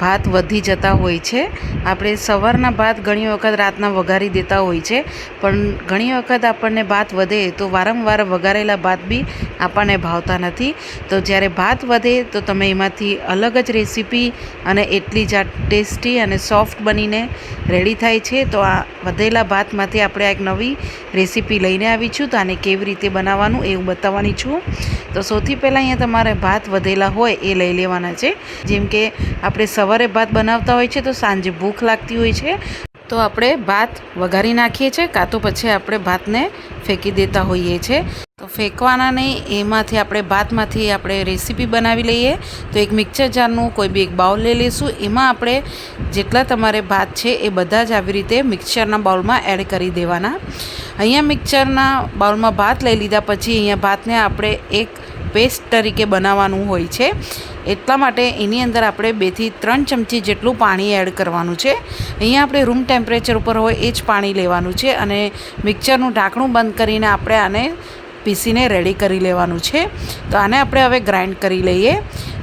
ભાત વધી જતા હોય છે. આપણે સવારના ભાત ઘણી વખત રાતના વઘારી દેતા હોય છે. પણ ઘણી વખત આપણને ભાત વધે તો વારંવાર વઘારેલા ભાત બી આપણને ભાવતા નથી. તો જ્યારે ભાત વધે તો તમે એમાંથી અલગ જ રેસીપી અને એટલી જ ટેસ્ટી અને સોફ્ટ બનીને રેડી થાય છે. તો આ વધેલા ભાતમાંથી આપણે એક નવી રેસીપી લઈને આવી છું તો આને કેવી રીતે બનાવવાનું એવું બતાવવાની છું. તો સૌથી પહેલાં અહીંયા તમારે ભાત વધેલા હોય એ લઈ લેવાના છે. જેમ કે આપણે સવારે ભાત બનાવતા હોય છે, તો સાંજે ભૂખ લાગતી હોય છે. તો આપણે ભાત વઘારી નાખીએ છીએ, કાં તો પછી આપણે ભાતને ફેંકી દેતા હોઈએ છીએ તો ફેંકવાના નહીં, એમાંથી આપણે ભાતમાંથી આપણે રેસીપી બનાવી લઈએ. તો એક મિક્સર જારનું કોઈ બી એક બાઉલ લઈ લઈશું. એમાં આપણે જેટલા તમારે ભાત છે, એ બધા જ આવી રીતે મિક્સરના બાઉલમાં એડ કરી દેવાના. અહીંયા મિક્સરના બાઉલમાં ભાત લઈ લીધા પછી અહીંયા ભાતને આપણે એક પેસ્ટ તરીકે બનાવવાનું હોય છે. એટલા માટે એની અંદર આપણે બેથી ત્રણ ચમચી જેટલું પાણી એડ કરવાનું છે. અહીંયા આપણે રૂમ ટેમ્પરેચર ઉપર હોય એ જ પાણી લેવાનું છે અને મિક્સરનું ઢાંકણું બંધ કરીને આપણે આને પીસીને રેડી કરી લેવાનું છે. તો આને આપણે હવે ગ્રાઇન્ડ કરી લઈએ.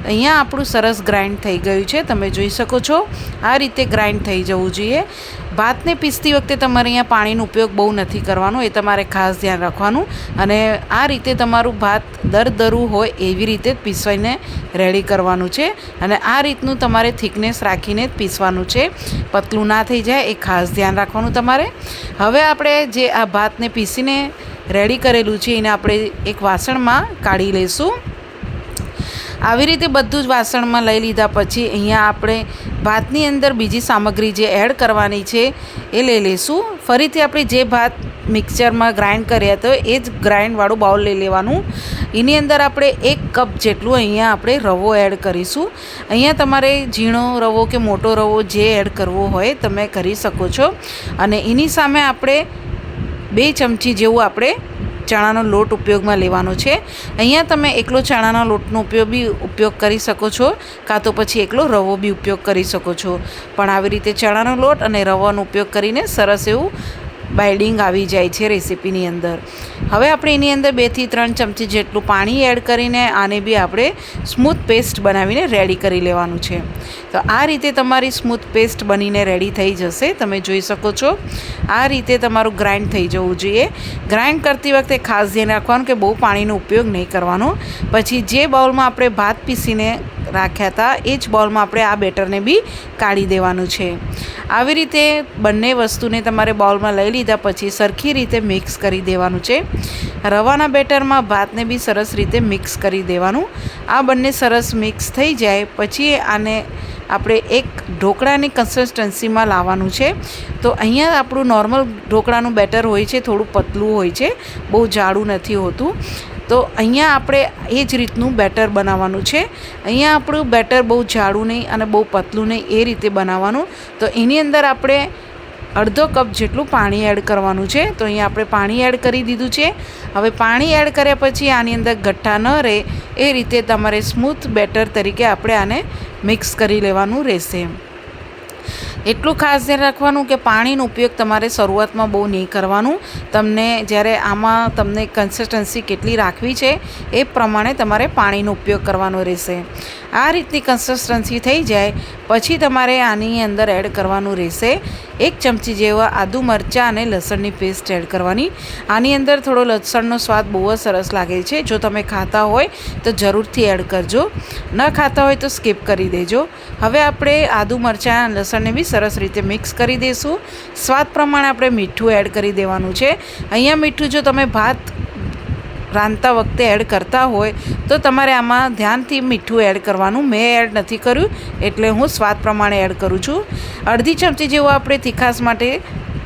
અહીંયા આપણું સરસ ગ્રાઇન્ડ થઈ ગયું છે, તમે જોઈ શકો છો. આ રીતે ગ્રાઇન્ડ થઈ જવું જોઈએ. ભાતને પીસતી વખતે તમારે અહીંયા પાણીનો ઉપયોગ બહુ નથી કરવાનો, એ તમારે ખાસ ધ્યાન રાખવાનું. અને આ રીતે તમારું ભાત દરદરું હોય એવી રીતે જ પીસવાઈને રેડી કરવાનું છે. અને આ રીતનું તમારે થિકનેસ રાખીને જ પીસવાનું છે. પતલું ના થઈ જાય, એ ખાસ ધ્યાન રાખવાનું તમારે. હવે આપણે જે આ ભાતને પીસીને રેડી કરેલું છે, એને આપણે એક વાસણમાં કાઢી લઈશું આવી રીતે બધું જ વાસણમાં લઈ લીધા પછી અહીંયા આપણે ભાતની અંદર બીજી સામગ્રી જે એડ કરવાની છે, એ લઈ લઈશું ફરીથી આપણે જે ભાત મિક્સરમાં ગ્રાઇન્ડ કર્યા તો એ જ ગ્રાઇન્ડવાળું બાઉલ લઈ લેવાનું. એની અંદર આપણે એક કપ જેટલું અહીંયા આપણે રવો એડ કરીશું. અહીંયા તમારે ઝીણો રવો કે મોટો રવો જે એડ કરવો હોય, તમે કરી શકો છો. અને એની સામે આપણે બે ચમચી જેવું આપણે ચણાનો લોટ ઉપયોગમાં લેવાનો છે. અહીંયા તમે એકલો ચણાના લોટનો ઉપયોગ બી ઉપયોગ કરી શકો છો, કાં તો પછી એકલો રવો બી ઉપયોગ કરી શકો છો. પણ આવી રીતે ચણાનો લોટ અને રવાનો ઉપયોગ કરીને સરસ એવું બાઇડિંગ આવી જાય છે રેસીપીની અંદર. હવે આપણે એની અંદર બેથી ત્રણ ચમચી જેટલું પાણી એડ કરીને આને બી આપણે સ્મૂથ પેસ્ટ બનાવીને રેડી કરી લેવાનું છે. તો આ રીતે તમારી સ્મૂથ પેસ્ટ બનીને રેડી થઈ જશે. તમે જોઈ શકો છો, આ રીતે તમારું ગ્રાઇન્ડ થઈ જવું જોઈએ. ગ્રાઇન્ડ કરતી વખતે ખાસ ધ્યાન રાખવાનું કે બહુ પાણીનો ઉપયોગ નહીં કરવાનો. પછી જે બાઉલમાં આપણે ભાત પીસીને રાખ્યા હતા, એ જ બોલમાં આપણે આ બેટરને બી કાઢી દેવાનું છે. આવી રીતે બંને વસ્તુને તમારે બાઉલમાં લઈ લીધા પછી સરખી રીતે મિક્સ કરી દેવાનું છે. રવાના બેટરમાં ભાતને બી સરસ રીતે મિક્સ કરી દેવાનું. આ બંને સરસ મિક્સ થઈ જાય પછી આને આપણે એક ઢોકળાની કન્સિસ્ટન્સીમાં લાવવાનું છે. તો અહીંયા આપણું નોર્મલ ઢોકળાનું બેટર હોય છે, થોડું પતલું હોય છે, બહુ જાડું નથી હોતું. તો અહીંયા આપણે એ જ રીતનું બેટર બનાવવાનું છે. અહીંયા આપણું બેટર બહુ જાડું નહીં અને બહુ પતલું નહીં, એ રીતે બનાવવાનું. તો એની અંદર આપણે અડધો કપ જેટલું પાણી એડ કરવાનું છે. તો અહીંયા આપણે પાણી એડ કરી દીધું છે. હવે પાણી એડ કર્યા પછી આની અંદર ગઠ્ઠા ન રહે, એ રીતે તમારે સ્મૂથ બેટર તરીકે આપણે આને મિક્સ કરી લેવાનું રહેશે. એટલું ખાસ ધ્યાન રાખવાનું કે પાણીનો ઉપયોગ તમારે શરૂઆતમાં બહુ નહીં કરવાનું. તમને જ્યારે આમાં તમને કન્સિસ્ટન્સી કેટલી રાખવી છે, એ પ્રમાણે તમારે પાણીનો ઉપયોગ કરવાનો રહેશે. આ રીતની કન્સિસ્ટન્સી થઈ જાય, પછી તમારે આની અંદર એડ કરવાનું રહેશે. એક ચમચી જેવા આદુ મરચાં અને લસણની પેસ્ટ એડ કરવાની. આની અંદર થોડો લસણનો સ્વાદ બહુ જ સરસ લાગે છે. જો તમે ખાતા હોય, તો જરૂરથી એડ કરજો. ન ખાતા હોય, તો સ્કીપ કરી દેજો. હવે આપણે આદુ મરચાં લસણને બી સરસ રીતે મિક્સ કરી દઈશું સ્વાદ પ્રમાણે આપણે મીઠું એડ કરી દેવાનું છે. અહીંયા મીઠું જો તમે ભાત રાંધતા વખતે એડ કરતા હોય, તો તમારે આમાં ધ્યાનથી મીઠું એડ કરવાનું. મેં એડ નથી કર્યું, એટલે હું સ્વાદ પ્રમાણે એડ કરું છું. અડધી ચમચી જેવું આપણે તીખાસ માટે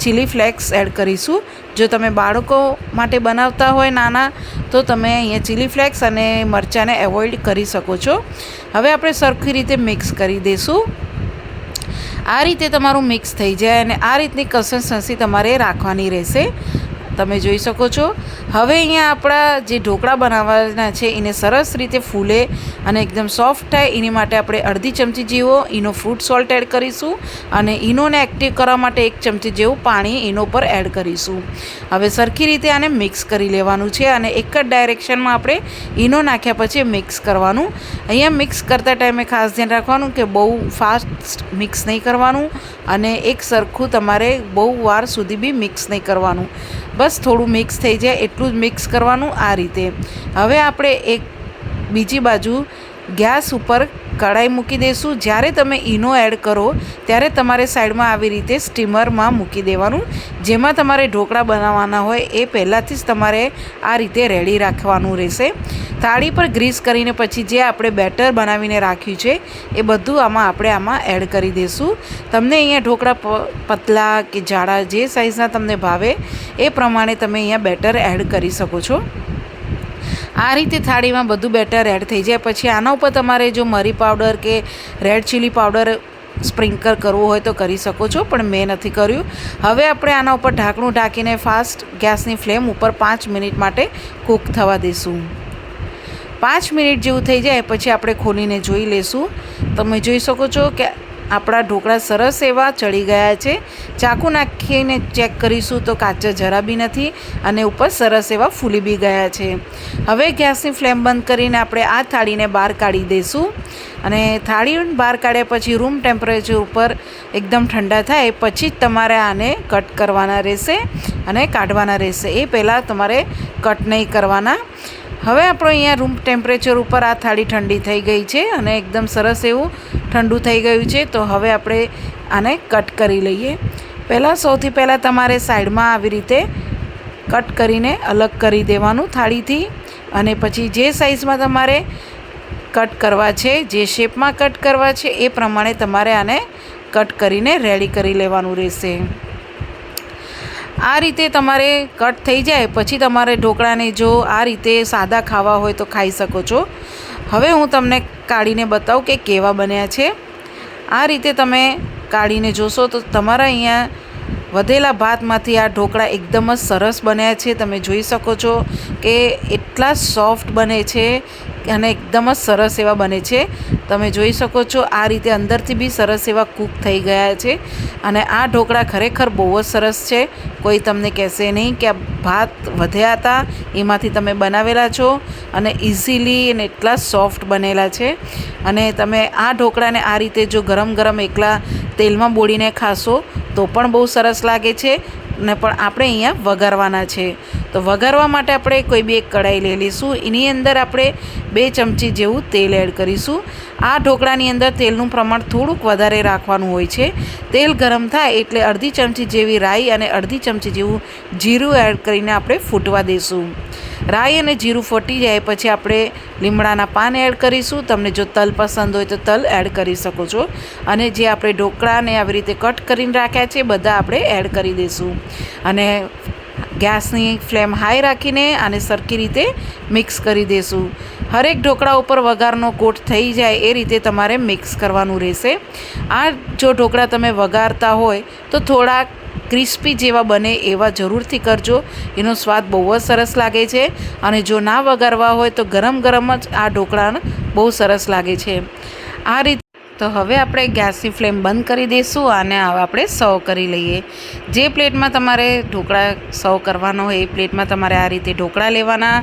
ચીલી ફ્લેક્સ એડ કરીશું. જો તમે બાળકો માટે બનાવતા હોય નાના, તો તમે અહીંયા ચીલી ફ્લેક્સ અને મરચાંને એવોઇડ કરી શકો છો. હવે આપણે સરખી રીતે મિક્સ કરી દઈશું આ રીતે તમારું મિક્સ થઈ જાય અને આ રીતની કન્સિસ્ટન્સી તમારે રાખવાની રહેશે. તમે જોઈ શકો છો. હવે અહીંયા આપણા જે ઢોકળા બનાવવાના છે, એને સરસ રીતે ફૂલે અને એકદમ સોફ્ટ થાય. એની માટે આપણે અડધી ચમચી જેવો એનો ફ્રૂટ સોલ્ટ એડ કરીશું અને ઈનોને એક્ટિવ કરવા માટે એક ચમચી જેવું પાણી એનો પર એડ કરીશું. હવે સરખી રીતે આને મિક્સ કરી લેવાનું છે અને એક જ ડાયરેક્શનમાં આપણે ઈનો નાખ્યા પછી મિક્સ કરવાનું. અહીંયા મિક્સ કરતા ટાઈમે ખાસ ધ્યાન રાખવાનું કે બહુ ફાસ્ટ મિક્સ નહીં કરવાનું અને એક સરખું તમારે બહુ વાર સુધી બી મિક્સ નહીં કરવાનું. બસ થોડું મિક્સ થઈ જાય, એટલું જ મિક્સ કરવાનું આ રીતે. હવે આપણે એક બીજી બાજુ ગેસ ઉપર કઢાઈ મૂકી દઈશું જ્યારે તમે ઈનો એડ કરો, ત્યારે તમારે સાઈડમાં આવી રીતે સ્ટીમરમાં મૂકી દેવાનું. જેમાં તમારે ઢોકળા બનાવવાના હોય, એ પહેલાંથી જ તમારે આ રીતે રેડી રાખવાનું રહેશે. થાળી પર ગ્રીસ કરીને પછી જે આપણે બેટર બનાવીને રાખ્યું છે, એ બધું આમાં આપણે આમાં એડ કરી દઈશું તમને અહીંયા ઢોકળા પતલા કે જાડા જે સાઇઝના તમને ભાવે, એ પ્રમાણે તમે અહીંયા બેટર એડ કરી શકો છો. આ રીતે થાળીમાં બધું બેટર એડ થઈ જાય. પછી આના ઉપર તમારે જો મરી પાવડર કે રેડ ચીલી પાવડર સ્પ્રિંકલ કરવું હોય તો કરી શકો છો, પણ મેં નથી કર્યું. હવે આપણે આના ઉપર ઢાંકણું ઢાંકીને ફાસ્ટ ગેસની ફ્લેમ ઉપર પાંચ મિનિટ માટે કૂક થવા દઈશું પાંચ મિનિટ જેવું થઈ જાય, પછી આપણે ખોલીને જોઈ લેશું. તમે જોઈ શકો છો કે આપણા ઢોકળા સરસ એવા ચડી ગયા છે. ચાકુ નાખીને ચેક કરીશું તો કાચા જરા બી નથી અને ઉપર સરસ એવા ફૂલી બી ગયા છે. હવે ગેસની ફ્લેમ બંધ કરીને આપણે આ થાળીને બહાર કાઢી દઈશું. અને થાળી બહાર કાઢ્યા પછી રૂમ ટેમ્પરેચર ઉપર એકદમ ઠંડા થાય પછી જ તમારે આને કટ કરવાના રહેશે અને કાઢવાના રહેશે. એ પહેલાં તમારે કટ નહીં કરવાના. હવે આપણો અહીંયા રૂમ ટેમ્પરેચર ઉપર આ થાળી ઠંડી થઈ ગઈ છે અને એકદમ સરસ એવું ઠંડુ થઈ ગયું છે. તો હવે આપણે આને કટ કરી લઈએ. પહેલાં સૌથી પહેલાં તમારે સાઈડમાં આવી રીતે કટ કરીને અલગ કરી દેવાનું થાળીથી અને પછી જે સાઈઝમાં તમારે કટ કરવા છે, જે શેપમાં કટ કરવા છે એ પ્રમાણે તમારે આને કટ કરીને રેડી કરી લેવાનું રહેશે. આ રીતે તમારે કટ થઈ જાય, પછી તમારે ઢોકળાને જો આ રીતે સાદા ખાવા હોય તો ખાઈ શકો છો. હવે હું તમને કાઢીને બતાવું કે કેવા બન્યા છે. આ રીતે તમે કાઢીને જોશો તો તમારા અહીંયા વધેલા ભાતમાંથી આ ઢોકળા એકદમ જ સરસ બન્યા છે. તમે જોઈ શકો છો કે એટલા સોફ્ટ બને છે અને એકદમ જ સરસ એવા બને છે. તમે જોઈ શકો છો આ રીતે અંદરથી બી સરસ એવા કૂક થઈ ગયા છે. અને આ ઢોકળા ખરેખર બહુ જ સરસ છે. કોઈ તમને કહેશે નહીં કે આ ભાત વધ્યા હતા, એમાંથી તમે બનાવેલા છો અને ઇઝીલી અને એટલા સોફ્ટ બનેલા છે. અને તમે આ ઢોકળાને આ રીતે જો ગરમ ગરમ એકલા તેલમાં બોળીને ખાશો તો પણ બહુ સરસ લાગે છે. ને પણ આપણે અહીંયા વઘારવાના છે. તો વઘારવા માટે આપણે કોઈ બી કઢાઈ લઈ લઈશું. એની અંદર આપણે બે ચમચી જેવું તેલ એડ કરીશું. આ ઢોકળાની અંદર તેલનું પ્રમાણ થોડુંક વધારે રાખવાનું હોય છે. તેલ ગરમ થાય એટલે અડધી ચમચી જેવી રાઈ અને અડધી ચમચી જેવું જીરું એડ કરીને આપણે ફૂટવા દઈશું. રાઈ અને જીરું ફૂટી જાય પછી આપણે લીમડાના પાન એડ કરીશું. તમને જો તલ પસંદ હોય તો તલ એડ કરી શકો છો. અને જે આપણે ઢોકળાને આવી રીતે કટ કરીને રાખ્યા છે, બધા આપણે એડ કરી દઈશું. અને ગેસની ફ્લેમ હાઈ રાખીને આને સરખી રીતે મિક્સ કરી દેશું. હરેક ઢોકળા ઉપર વઘારનો કોટ થઈ જાય એ રીતે તમારે મિક્સ કરવાનું રહેશે. આ જો ઢોકળા તમે વઘારતા હોય તો થોડા ક્રિસ્પી જેવા બને એવા જરૂરથી કરજો. એનો સ્વાદ બહુ જ સરસ લાગે છે અને જો ના વઘારવા હોય તો ગરમ ગરમ જ આ ઢોકળા બહુ સરસ લાગે છે. આ રીતે તો હવે આપણે ગેસની ફ્લેમ બંધ કરી દઈશું અને આપણે સર્વ કરી લઈએ. જે પ્લેટમાં તમારે ઢોકળા સર્વ કરવાનો હોય એ પ્લેટમાં તમારે આ રીતે ઢોકળા લેવાના.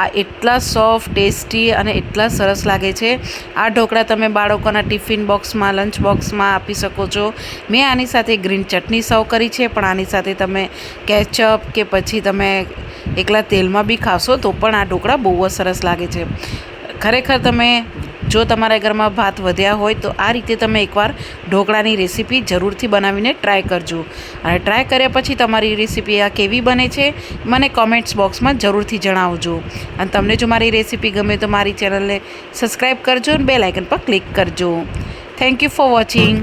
આ એટલા સોફ્ટ, ટેસ્ટી અને એટલા સરસ લાગે છે. આ ઢોકળા તમે બાળકોના ટિફિન બોક્સમાં, લંચ બોક્સમાં આપી શકો છો. મેં આની સાથે ગ્રીન ચટણી સર્વ કરી છે, પણ આની સાથે તમે કેચઅપ કે પછી તમે એકલા તેલમાં બી ખાશો તો પણ આ ઢોકળા બહુ જ સરસ લાગે છે. ખરેખર તમે જો તમારા ઘરમાં ભાત વધ્યા હોય તો આ રીતે તમે એકવાર ઢોકળાની રેસીપી જરૂરથી બનાવીને ટ્રાય કરજો. અને ટ્રાય કર્યા પછી તમારી રેસીપી આ કેવી બને છે, મને કોમેન્ટ્સ બોક્સમાં જરૂરથી જણાવજો. અને તમને જો મારી રેસીપી ગમે તો મારી ચેનલને સબસ્ક્રાઈબ કરજો અને બે લાઇકન પર ક્લિક કરજો. Thank you for watching